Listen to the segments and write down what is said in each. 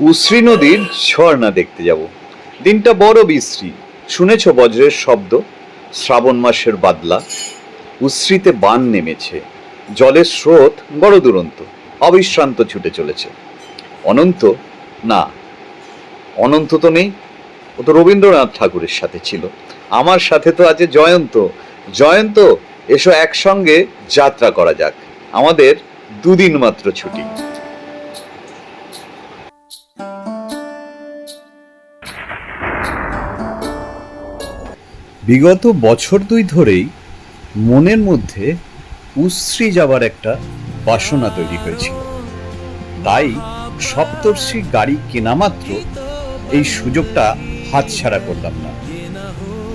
উশ্রী নদীর ঝর্ণা দেখতে যাব। দিনটা বড় বিশ্রী। শুনেছ বজ্রের শব্দ? শ্রাবণ মাসের বাদলা। উশ্রীতে বান নেমেছে। জলের স্রোত বড় দুরন্ত অবিশ্রান্ত ছুটে চলেছে। অনন্ত? না। অনন্ত তো নেই। ও তো রবীন্দ্রনাথ ঠাকুরের সাথে ছিল। আমার সাথে তো আছে জয়ন্ত। জয়ন্ত, এসো একসঙ্গে যাত্রা করা যাক। আমাদের দুদিন মাত্র ছুটি। বিগত বছর দুই ধরেই মনের মধ্যে উশ্রী যাবার একটা বাসনা তৈরি হয়েছিল। তাই সপ্তর্ষি গাড়ি কেনা মাত্র এই সুযোগটা হাতছাড়া করলাম না।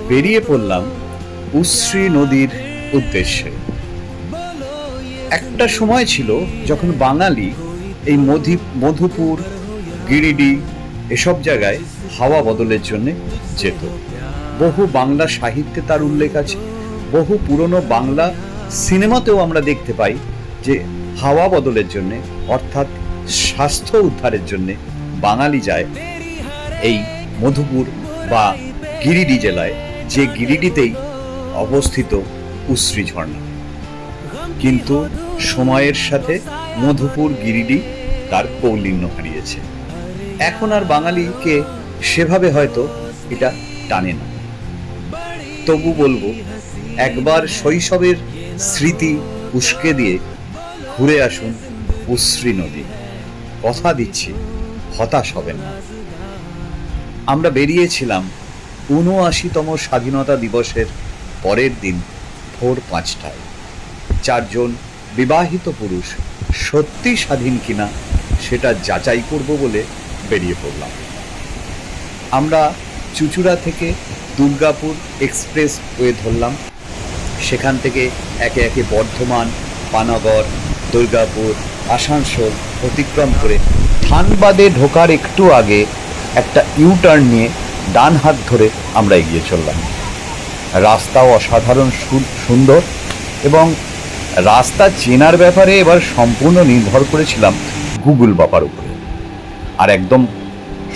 বেরিয়ে পড়লাম উশ্রী নদীর উদ্দেশ্যে। একটা সময় ছিল যখন বাঙালি এই মধি, মধুপুর, গিরিডি এসব জায়গায় হাওয়া বদলের জন্য যেত। বহু বাংলা সাহিত্যে তার উল্লেখ আছে। বহু পুরনো বাংলা সিনেমাতেও আমরা দেখতে পাই যে হাওয়া বদলের জন্যে, অর্থাৎ স্বাস্থ্য উদ্ধারের জন্যে বাঙালি যায় এই মধুপুর বা গিরিডি জেলায়, যে গিরিডিতেই অবস্থিত উশ্রী ঝর্ণা। কিন্তু সময়ের সাথে মধুপুর গিরিডি তার কৌলিন্য হারিয়েছে। এখন আর বাঙালিকে সেভাবে হয়তো এটা টানে না। তবু বলব, একবার শৈশবের স্মৃতি উস্কে দিয়ে ঘুরে আসুন উশ্রী নদী। কথা দিচ্ছি, হতাশ হবেন না। আমরা বেরিয়েছিলাম ঊনআশিতম স্বাধীনতা দিবসের পরের দিন ভোর পাঁচটায়। চারজন বিবাহিত পুরুষ সত্যি স্বাধীন কিনা সেটা যাচাই করব বলে বেরিয়ে পড়লাম। আমরা চুচুড়া থেকে দুর্গাপুর এক্সপ্রেস ওয়ে ধরলাম। সেখান থেকে একে একে বর্ধমান, পানাগড়, দুর্গাপুর, আসানসোল অতিক্রম করে ধানবাদে ঢোকার একটু আগে একটা ইউটার্ন নিয়ে ডান হাত ধরে আমরা এগিয়ে চললাম। রাস্তাও অসাধারণ সুন্দর এবং রাস্তা চেনার ব্যাপারে এবার সম্পূর্ণ নির্ভর করেছিলাম গুগল বাবার উপরে। আর একদম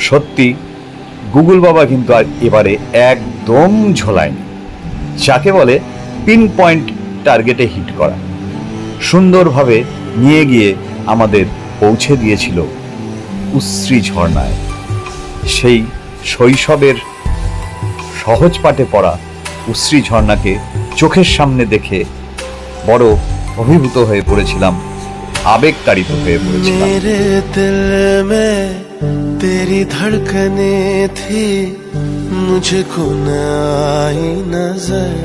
সত্যি গুগল বাবা কিন্তু আর এবারে একদম ঝোলায়নি। যাকে বলে পিন পয়েন্ট টার্গেটে হিট করা। সুন্দরভাবে নিয়ে গিয়ে আমাদের পৌঁছে দিয়েছিল উশ্রী ঝর্ণায়। সেই শৈশবের সহজ পাঠে পড়া উশ্রী ঝর্ণাকে চোখের সামনে দেখে বড় অভিভূত হয়ে পড়েছিলাম আবেগ তাড়িত হয়ে পড়েছিলাম मेरे दिल में तेरी धड़कने थी मुझको न आई नजर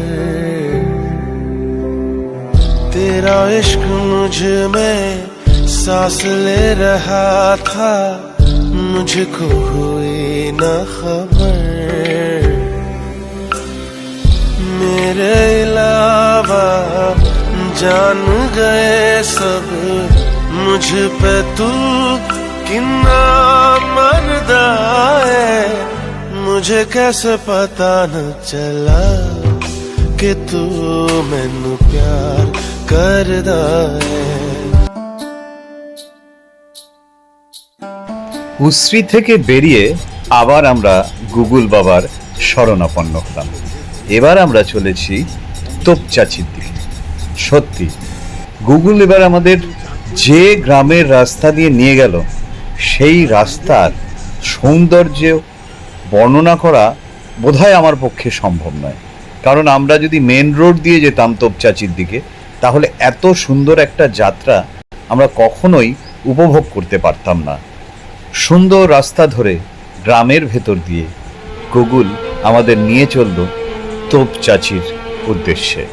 तेरा इश्क मुझ में सांस ले रहा था मुझको हुई न खबर मेरे अलावा जान गए सब मुझ पे तू किन्ना मरदा है मुझे कैसे पता न चला कि तू मैनू प्यार करदा है উশ্রী থেকে বেরিয়ে আবার আমরা গুগল বাবার শরণাপন্ন হলাম এবার আমরা চলেছি তোপচাচির দিকে সত্যি। গুগল এবার আমাদের যে গ্রামের রাস্তা দিয়ে নিয়ে গেল, সেই রাস্তার সৌন্দর্য বর্ণনা করা বোধহয় আমার পক্ষে সম্ভব নয়। কারণ আমরা যদি মেন রোড দিয়ে যেতাম তোপচাচির দিকে, তাহলে এত সুন্দর একটা যাত্রা আমরা কখনোই উপভোগ করতে পারতাম না। সুন্দর রাস্তা ধরে গ্রামের ভেতর দিয়ে গুগল আমাদের নিয়ে চলল তোপচাচির উদ্দেশ্যে।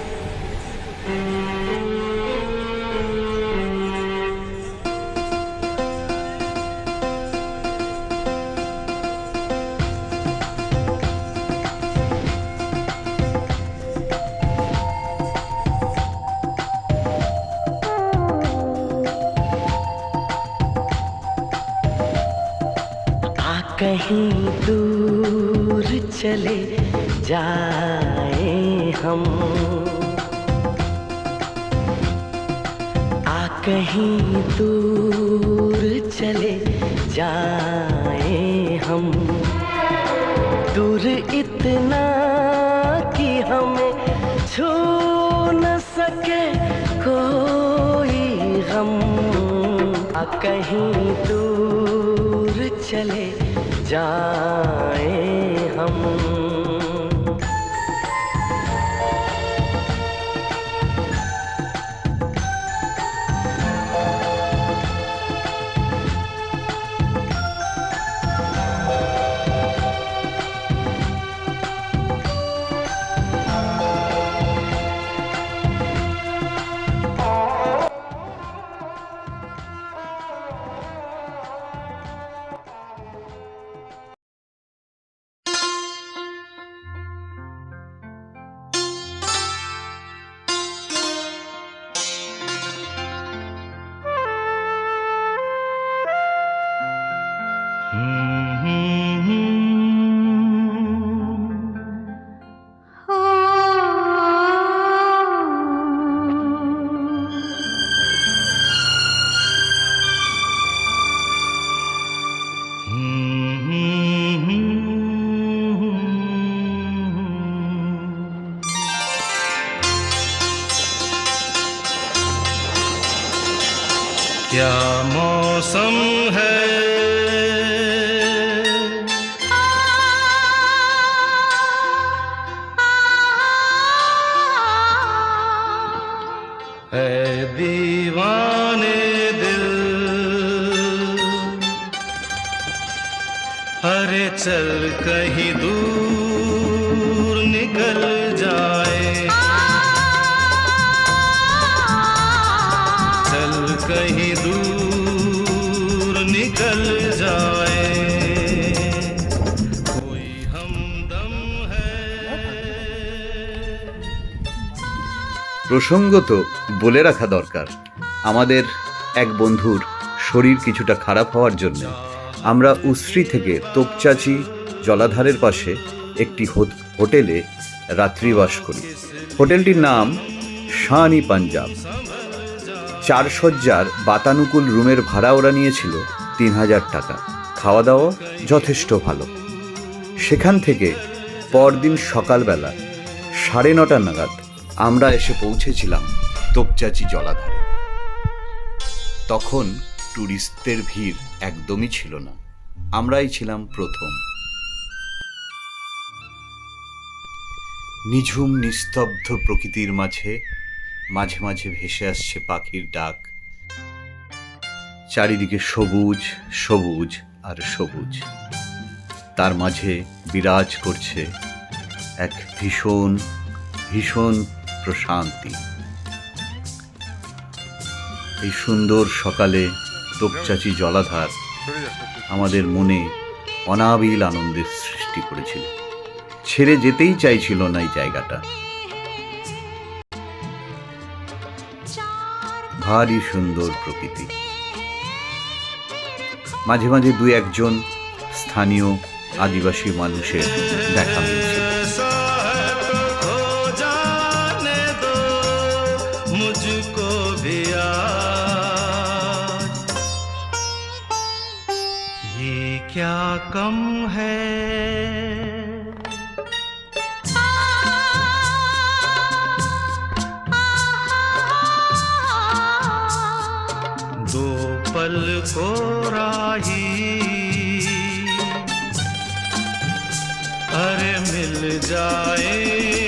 कहीं दूर चले जाए हम। आ कहीं दूर चले जाए हम। दूर इतना कि हमें छू न सके कोई हम आ कहीं दूर चले जाए क्या मौसम है? है दीवाने दिल। अरे चल कहीं दूर। প্রসঙ্গত বলে রাখা দরকার, আমাদের এক বন্ধুর শরীর কিছুটা খারাপ হওয়ার জন্য আমরা উশ্রী থেকে তোপচাচি জলাধারের পাশে একটি হোটেলে রাত্রিবাস করি। হোটেলটির নাম শানি পাঞ্জাব। চার সজ্জার বাতানুকূল রুমের ভাড়া ওরা নিয়েছিল তিন হাজার টাকা। খাওয়া দাওয়া যথেষ্ট ভালো। সেখান থেকে পরদিন সকালবেলা সাড়ে নটা নাগাদ আমরা এসে পৌঁছেছিলাম তোপচাচি জলাধারে। তখন ট্যুরিস্টদের ভিড় একদমই ছিল না। আমরাই ছিলাম প্রথম। নিঝুম নিস্তব্ধ প্রকৃতির মাঝে মাঝে মাঝে ভেসে আসছে পাখির ডাক। চারিদিকে সবুজ সবুজ আর সবুজ। তার মাঝে বিরাজ করছে এক ভীষণ ভীষণ প্রশান্তি। এই সুন্দর সকালে তোপচাচি জলাধার আমাদের মনে অনাবিল আনন্দের সৃষ্টি করেছিল। ছেড়ে যেতেই চাইছিল না এই জায়গাটা। ভারী সুন্দর প্রকৃতি। মাঝে মাঝে দু একজন স্থানীয় আদিবাসী মানুষের দেখা कम है। दो पल को राही। अरे मिल जाए।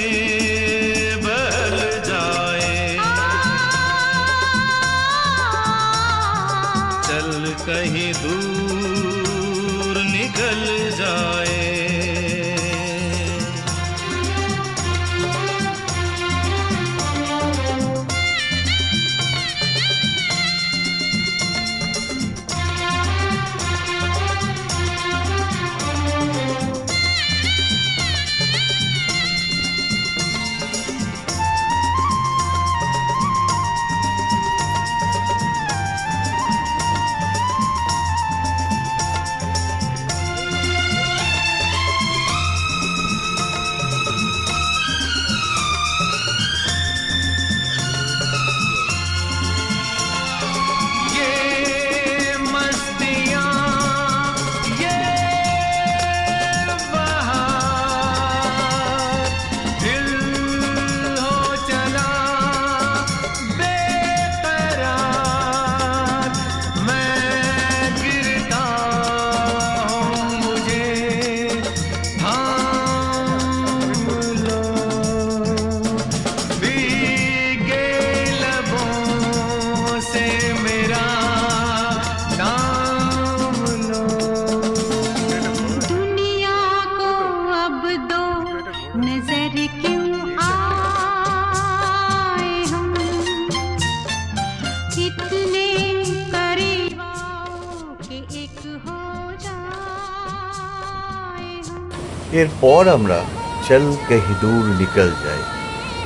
এরপর আমরা চল কহি দূর নিকল যাই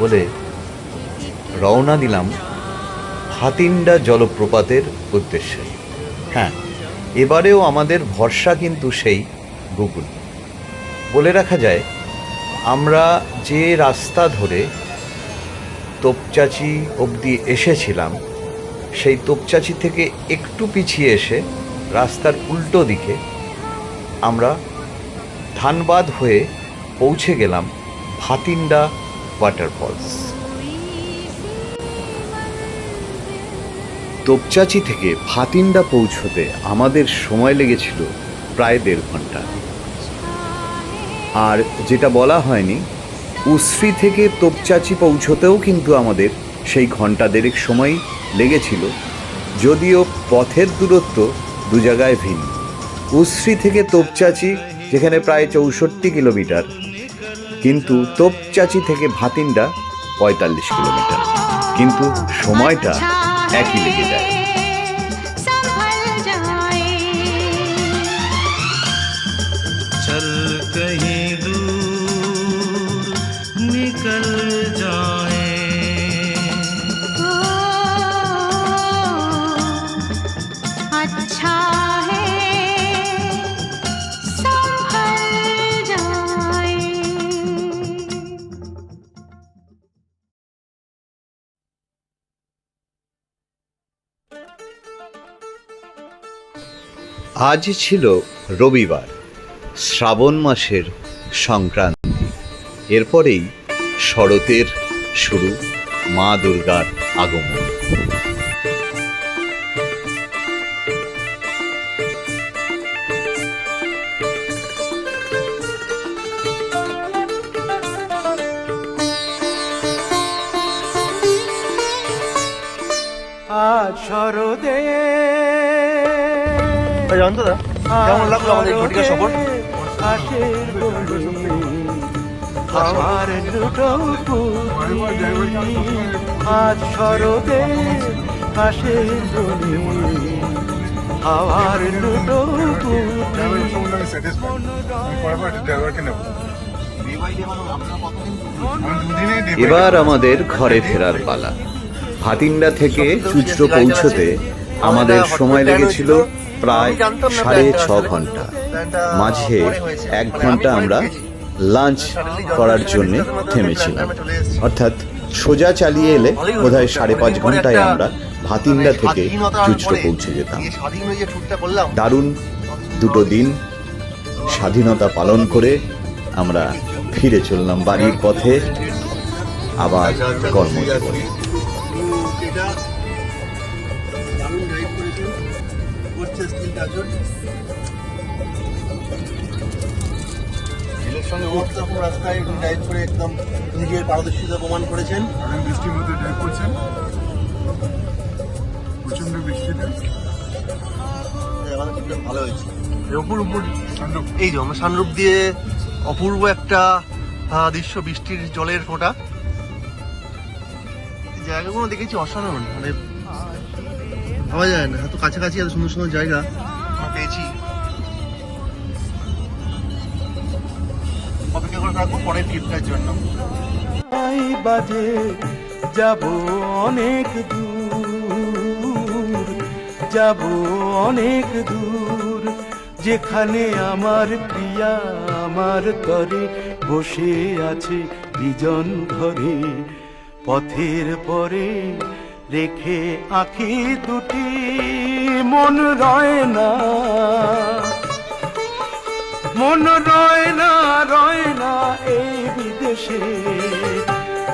বলে রওনা দিলাম হাতিন্ডা জলপ্রপাতের উদ্দেশ্যে। হ্যাঁ এবারেও আমাদের ভরসা কিন্তু সেই গুগল। বলে রাখা যায়, আমরা যে রাস্তা ধরে তোপচাচি অবধি এসেছিলাম, সেই তোপচাচি থেকে একটু পিছিয়ে এসে রাস্তার উল্টো দিকে আমরা ধানবাদ হয়ে পৌঁছে গেলাম ভাতিন্ডা ওয়াটারফলস। তোপচাচি থেকে ভাতিন্ডা পৌঁছতে আমাদের সময় লেগেছিল প্রায় দেড় ঘণ্টা। আর যেটা বলা হয়নি উশ্রী থেকে তোপচাচি পৌঁছতেও কিন্তু আমাদের সেই ঘণ্টা দেড়েক সময় লেগেছিল, যদিও পথের দূরত্ব দু জায়গায় ভিন্ন। উশ্রী থেকে তোপচাচি যেখানে প্রায় চৌষট্টি কিলোমিটার। কিন্তু তোপচাচি থেকে ভাতিন্ডা পঁয়তাল্লিশ কিলোমিটার। কিন্তু সময়টা একই লেগে যায়। আজ ছিল রবিবার শ্রাবণ মাসের সংক্রান্তি। এরপরেই শরতের শুরু মা দুর্গার আগমন। আজ শরদে অন্তদা কেমন লাগল আমাদের ঘটিকা সফর? আমার দুটো আজ শরদে আশের বনে আমার দুটো এবার আমাদের ঘরে ফেরার পালা। ভাতিন্ডা থেকে চুচড়ো পৌঁছতে আমাদের সময় লেগেছিল প্রায় সাড়ে ছ ঘণ্টা। মাঝে এক ঘণ্টা আমরা লাঞ্চ করার জন্য থেমেছিলাম। অর্থাৎ সোজা চালিয়ে এলে বোধ হয় সাড়ে পাঁচ ঘন্টায় আমরা ভাতিন্ডা থেকে চুচড়ো পৌঁছে যেতাম। দারুণ দুটো দিন স্বাধীনতা পালন করে আমরা ফিরে চললাম বাড়ির পথে, আবার কর্মজীবনে। এটা দারুণ ড্রাইভ করেছেন। করছে স্টিল টাচন। ছেলের সঙ্গে রকম রাস্তায় ড্রাইভ করে একদম নিজের পারদর্শিতা প্রমাণ করেছেন। বৃষ্টির মধ্যে ড্রাইভ করছেন। প্রচণ্ড বৃষ্টিতে আমাদের ট্রিপটা ভালো হয়েছে। এর উপর উপর সান্ডুপ এই যে আমরা সানরূপ দিয়ে অপূর্ব একটা আহ, দৃশ্য বৃষ্টির জলের ফোঁটা। এই জায়গাগুলো দেখেছি অসাধারণ মানে ভাবা যায় না। এত কাছাকাছি এত সুন্দর সুন্দর জায়গা। পেয়েছি। অপেক্ষা করে থাকব? পরের ট্রিপটার জন্য বাজে যাব অনেক দূর। যাব অনেক দূর যেখানে আমার প্রিয়া আমার তরে বসে আছে বিজন ঘরে। পথের পরে রেখে আঁখি দুটি, মন রয় না। মন রয় না রয় না এই বিদেশে।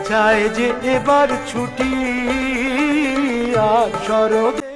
চায় যে এবার ছুটি, আর শরদে